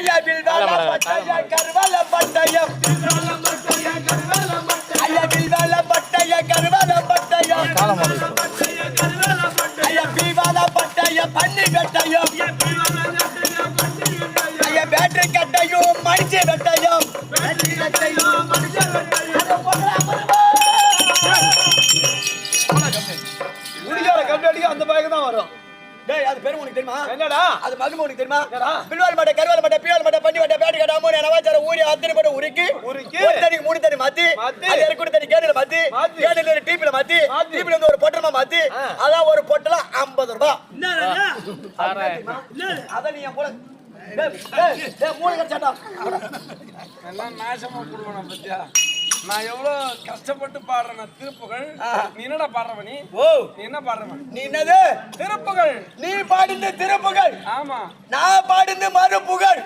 ஐயா வில்வால பட்டய கருவால பட்டயம் ஐயா வில்வால பட்டய கருவால பட்டயம் ஐயா பீவால பட்டய பண்ணி வெட்டயம். ஐயா பேட்டரி கட்டையும் மனுஷ வெட்டயம். முடியாத கம்பெனிக்கு அந்த பைக் தான் வரும். டேய் அது பேரு உனக்கு தெரியுமா? என்னடா? அது மகன் உனக்கு தெரியுமா? பில்வால் மட்டை கருவால் மட்டை பீவால் மட்டை பண்ணி மட்டை பேட்டு கட்டா மூணு நவாச்சார ஊறி அத்தனை மட்டை உருக்கி உருக்கி, ஒரு தண்ணிக்கு மூணு தண்ணி மாத்தி அது இறக்குடி தண்ணி கேடுல மாத்தி கேடுல டீப்ல மாத்தி டீப்ல இருந்து ஒரு பொட்டலமா மாத்தி. அதான் ஒரு பொட்டலம் ஐம்பது ரூபாய் சாராயம். அத நீ என் மூணு எல்லாம் நாசமா போடுவான பத்தியா? நான் எவ்வளவு கஷ்டப்பட்டு பாடுறேன் திருப்புகள். நீ என்னடா பாடுறவ நீ ஓ. நீ என்ன பாடுறவன் நீ என்னது? திருப்புகள். நீ பாடின திருப்புகள். ஆமா. நான் பாடின மறுப்புகள்